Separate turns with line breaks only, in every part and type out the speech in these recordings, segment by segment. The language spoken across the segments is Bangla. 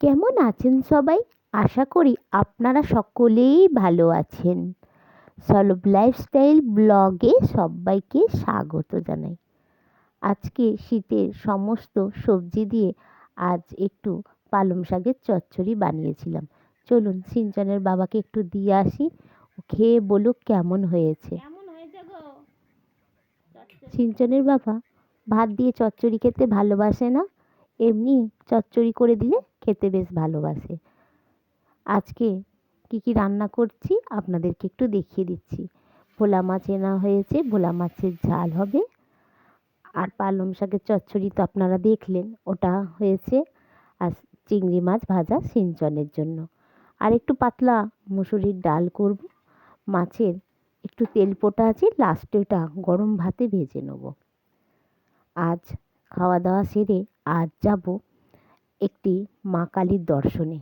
কেমন আছেন সবাই? আশা করি আপনারা সকলেই ভালো আছেন। সলভ লাইফস্টাইল ব্লগে সবাইকে স্বাগত জানাই। আজকে শীতের সমস্ত সবজি দিয়ে আজ একটু পালং শাকের চচ্চড়ি বানিয়েছিলাম। চলুন সিঞ্চনের বাবাকে একটু দিয়ে আসি। খেয়ে বলুক কেমন হয়েছে। সিঞ্চনের বাবা ভাত দিয়ে চচ্চড়ি খেতে ভালোবাসে না? এমনি চচ্চড়ি করে দিলে খেতে বেশ ভালোবাসে। আজকে কী কী রান্না করছি আপনাদেরকে একটু দেখিয়ে দিচ্ছি। ভোলা মাছ এনা হয়েছে, ভোলা মাছের ঝাল হবে। আর পালং শাকের চচ্চড়ি তো আপনারা দেখলেন, ওটা হয়েছে। আর চিংড়ি মাছ ভাজা সিঞ্চনের জন্য। আর একটু পাতলা মুসুরির ডাল করব। মাছের একটু তেল পোটা আছে লাস্টে ওটা গরম ভাতে ভেজে নেব। আজ খাওয়া দাওয়া সেরে আজ যাব একটি মা কালীর দর্শনে।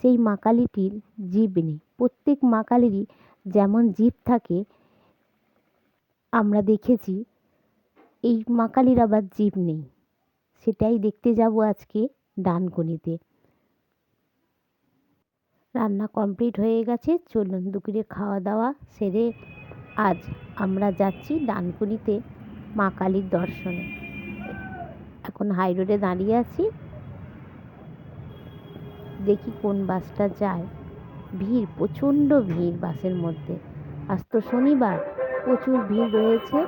সেই মা কালীটির জীব নেই। প্রত্যেক মা কালীরই যেমন জীব থাকে, আমরা দেখেছি এই মা কালীর আবার জীব নেই। সেটাই দেখতে যাব আজকে ডানকুনিতে রান্না কমপ্লিট হয়ে গেছে। চলুন দুপুরে খাওয়া দাওয়া সেরে আজ আমরা যাচ্ছি ডানকুনিতে মা কালীর দর্শনে। এখন হাই রোডে দাঁড়িয়ে আছি। দেখি কোন বাসটা যায়। ভিড়, প্রচণ্ড ভিড় বাসের মধ্যে। আজ তো শনিবার, প্রচুর ভিড় রয়েছে।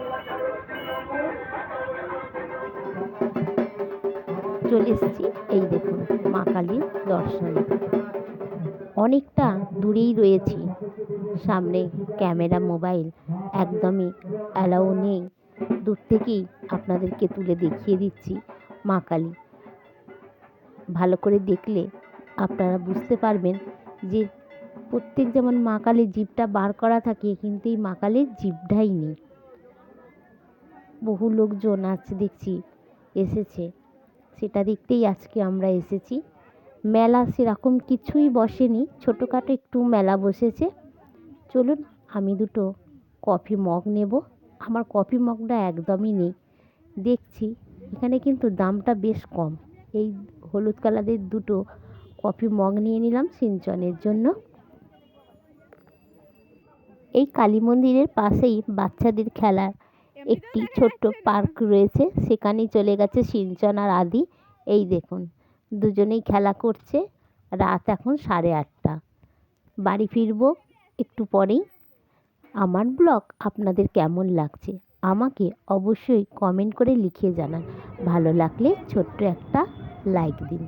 চলে এসেছি এই দেখুন, মা কালীর দর্শনে। অনেকটা দূরেই রয়েছি। সামনে ক্যামেরা, মোবাইল একদমই অ্যালাউ নেই। দূর থেকেই আপনাদেরকে তুলে দেখিয়ে দিচ্ছি। মা কালী। ভালো করে দেখলে আপনারা বুঝতে পারবেন যে প্রত্যেক যেমন মা কালীর জিভটা বার করা থাকে, কিন্তু এই মা কালীর জিভটাই নেই। বহু লোকজন আজ দেখছি এসেছে, সেটা দেখতেই আজকে আমরা এসেছি। মেলা সেরকম কিছুই বসেনি, ছোটোখাটো একটু মেলা বসেছে। চলুন আমি দুটো কফি মগ নেব। আমার কফি মগটা একদমই নেই। দেখছি এখানে কিন্তু দামটা বেশ কম। এই হলুদ কালারের দুটো কফি মগ নিয়ে নিলাম সিঞ্চনের জন্য। এই কালী মন্দিরের পাশেই বাচ্চাদের খেলার একটি ছোট্ট পার্ক রয়েছে, সেখানেই চলে গেছে সিঞ্চন আর আদি। এই দেখুন, দুজনেই খেলা করছে, রাত এখন সাড়ে আটটা। বাড়ি ফিরবো একটু পরেই। আমার ব্লগ আপনাদের কেমন লাগছে? আমাকে অবশ্যই কমেন্ট করে লিখে জানান। ভালো লাগলে ছোট্ট একটা লাইক দিন।